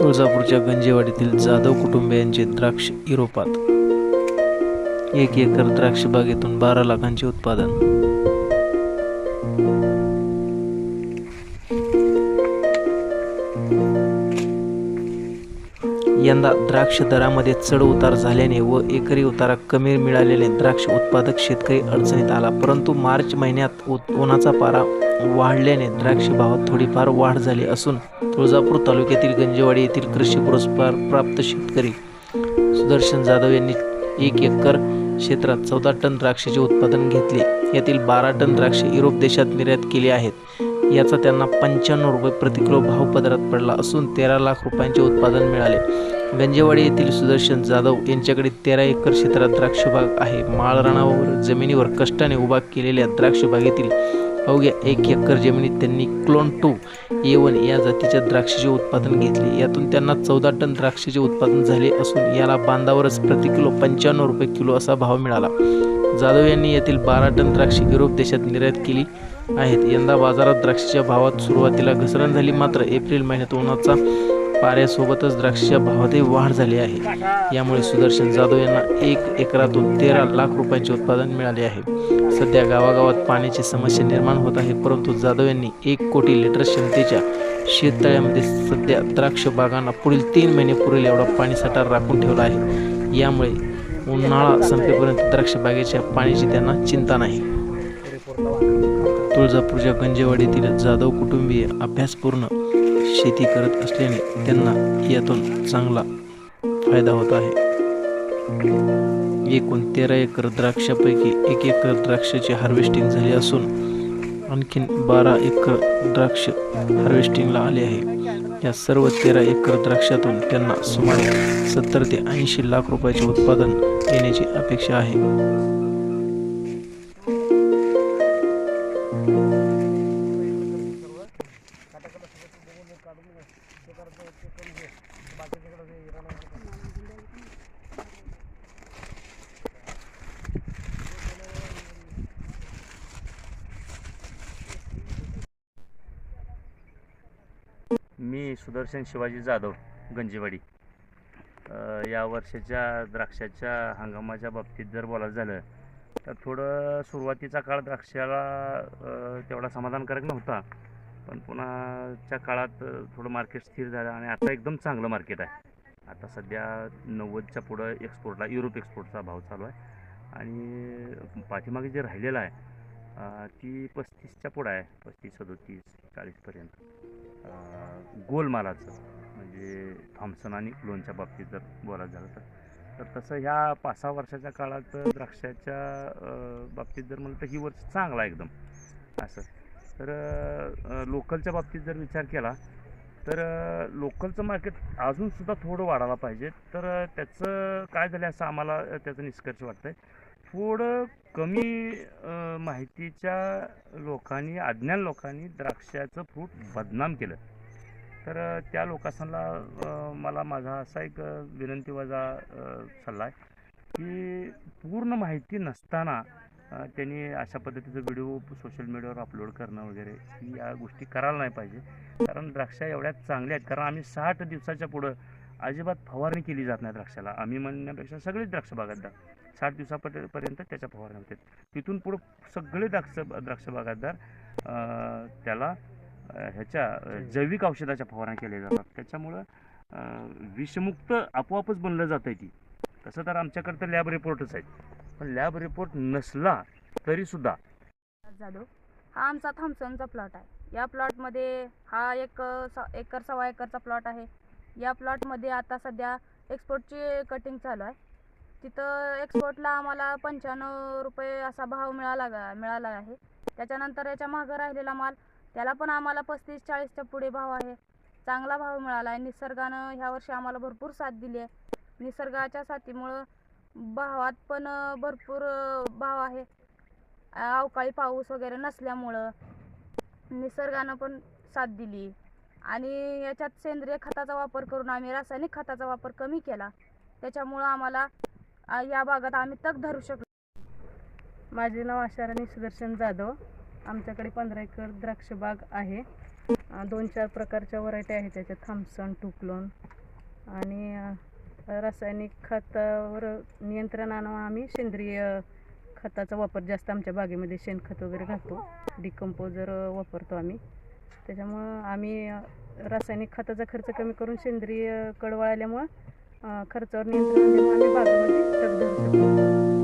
तुळजापूरच्या गंजेवाडीतील जाधव कुटुंबियांचे द्राक्ष युरोपात एक एकर द्राक्ष बागेतून बारा लाखांचे उत्पादन. यंदा द्राक्ष दरामध्ये चढ उतार झाल्याने व एकरी उतारा कमी मिळालेले द्राक्ष उत्पादक शेतकरी अडचणीत आला. परंतु मार्च महिन्यात उन्हाचा पारा वाढल्याने द्राक्ष भावात थोडीफार वाढ झाली असून तुळजापूर तालुक्यातील गंजेवाडी येथील कृषी पुरस्कार प्राप्त शेतकरी सुदर्शन जाधव यांनी एक एकर क्षेत्रात चौदा टन द्राक्षाचे उत्पादन घेतले. यातील बारा टन द्राक्ष युरोप देशात निर्यात केले आहेत. याचा त्यांना पंच्याण्णव रुपये प्रतिकिलो भाव पदरात पडला असून तेरा लाख रुपयांचे उत्पादन मिळाले. गंजेवाडी येथील सुदर्शन जाधव यांच्याकडे तेरा एकर क्षेत्रात द्राक्ष बाग आहे. माळरानावर जमिनीवर कष्टाने उभा केलेल्या द्राक्ष बागेतील अवघ्या एक एकर जमिनीत त्यांनी क्लोन टू ए वन या जातीच्या द्राक्षाचे उत्पादन घेतले. यातून त्यांना चौदा टन द्राक्षाचे उत्पादन झाले असून याला बांधावरच प्रति किलो पंच्याण्णव रुपये किलो असा भाव मिळाला. जाधव यांनी येथील बारा टन द्राक्षे युरोप देशात निर्यात केली आहेत. यंदा बाजारात द्राक्षाच्या भावात सुरुवातीला घसरण झाली. मात्र एप्रिल महिन्यात उन्हाचा पाऱ्यासोबतच द्राक्ष भावातही वाढ झाली आहे. यामुळे सुदर्शन जाधव यांना एक एकरातून तेरा लाख रुपयांचे उत्पादन मिळाले आहे. सध्या गावागावात पाण्याची समस्या निर्माण होत आहे परंतु जाधव यांनी एक कोटी लिटर क्षमतेच्या शेततळ्यामध्ये सध्या द्राक्ष बागांना पुढील तीन महिने पुरेल एवढा पाणीसाठा राखून ठेवला आहे. यामुळे उन्हाळा संपेपर्यंत द्राक्ष बागेच्या पाण्याची त्यांना चिंता नाही. तुळजापूरच्या गंजेवाडीतील जाधव कुटुंबीय अभ्यासपूर्ण शेती करत असल्याने त्यांना यातून चांगला फायदा होत आहे. एकूण तेरा एकर द्राक्षापैकी एक एकर द्राक्षाची हार्वेस्टिंग झाली असून आणखीन बारा एकर द्राक्ष हार्वेस्टिंगला आले आहे. या सर्व तेरा एकर द्राक्षातून त्यांना सुमारे सत्तर ते ऐंशी लाख रुपयाचे उत्पादन येण्याची अपेक्षा आहे. मी सुदर्शन शिवाजी जाधव गंजेवाडी. या वर्षाच्या द्राक्षाच्या हंगामाच्या बाबतीत जर बोलायचं झालं तर थोडं सुरुवातीचा काळ द्राक्षाला तेवढा समाधानकारक नव्हता. पण पुन्हाच्या काळात थोडं मार्केट स्थिर झालं आणि आता एकदम चांगलं मार्केट आहे. आता सध्या नव्वदच्या पुढं एक्सपोर्टला युरोप एक्सपोर्टचा भाव चालू आहे. आणि पाठीमागे जे राहिलेलं आहे ती पस्तीसच्या पुढं आहे पस्तीस सदोतीस चाळीसपर्यंत. गोलमालाचं म्हणजे थॉम्सन आणि लोनच्या बाबतीत जर बोलायचं झालं तर. तर तसं ह्या पाच सहा वर्षाच्या काळात द्राक्षाच्या बाबतीत जर म्हणलं तर ही वर्ष चांगला एकदम. असं. तर लोकलच्या बाबतीत जर विचार केला तर लोकलचं मार्केट अजूनसुद्धा थोडं वाढायला पाहिजे. तर त्याचं काय झालं असं आम्हाला त्याचं त्याचा निष्कर्ष वाटतं आहे थोडं कमी माहितीच्या लोकांनी अज्ञान लोकांनी द्राक्षाचं फ्रूट बदनाम केलं. तर त्या लोकांना मला माझा असा एक विनंती वजा सल्ला आहे की पूर्ण माहिती नसताना त्यांनी अशा पद्धतीचं व्हिडिओ सोशल मीडियावर अपलोड करणं वगैरे या गोष्टी करायला नाही पाहिजे. कारण द्राक्षा एवढ्या चांगल्या आहेत. कारण आम्ही साठ दिवसाच्या पुढं अजिबात फवारणी केली जात नाही द्राक्षाला. आम्ही म्हणण्यापेक्षा सगळेच द्राक्ष बागायतदार. साठ दिवसापर्यंत त्याच्या फवारण्या होतात तिथून पुढं सगळे द्राक्ष द्राक्ष बागायतदार त्याला ह्याच्या जैविक औषधाच्या फवारण्या केल्या जातात. त्याच्यामुळं विषमुक्त आपोआपच बनलं जातं ती. तसं तर आमच्याकडे तर लॅब रिपोर्टच आहेत. पण लॅब रिपोर्ट नसला तरीसुद्धा जाधव हा आमचा थॉम्सनचा प्लॉट आहे. या प्लॉटमध्ये हा एक एकर सव्वा एकरचा प्लॉट आहे. या प्लॉटमध्ये आता सध्या एक्सपोर्टची कटिंग चालू आहे. तिथं एक्सपोर्टला आम्हाला पंच्याण्णव रुपये असा भाव मिळाला गा- मिळाला आहे. त्याच्यानंतर याच्या मागं राहिलेला माल त्याला पण आम्हाला पस्तीस चाळीसच्या पुढे भाव आहे. चांगला भाव मिळाला आहे. निसर्गानं ह्या वर्षी आम्हाला भरपूर साथ दिली आहे. निसर्गाच्या साथीमुळं भावात पण भरपूर भाव आहे. अवकाळी पाऊस वगैरे नसल्यामुळं निसर्गानं पण साथ दिली. आणि याच्यात सेंद्रिय खताचा वापर करून आम्ही रासायनिक खताचा वापर कमी केला. त्याच्यामुळं आम्हाला या भागात आम्ही तग धरू शकलो. माझे नाव आशाराणी सुदर्शन जाधव. आमच्याकडे पंधरा एकर द्राक्षबाग आहे. दोन चार प्रकारच्या व्हरायटी आहेत. त्याच्यात थॉम्सन टुकलोन आणि रासायनिक खतावर नियंत्रण आणून आम्ही सेंद्रिय खताचा वापर जास्त आमच्या बागेमध्ये शेणखत वगैरे घालतो. डिकम्पोजर वापरतो आम्ही. त्याच्यामुळं आम्ही रासायनिक खताचा खर्च कमी करून सेंद्रिय कडवळ आल्यामुळं खर्चावर नियंत्रण आल्यामुळे आम्ही बागेमध्ये तग धरू शकतो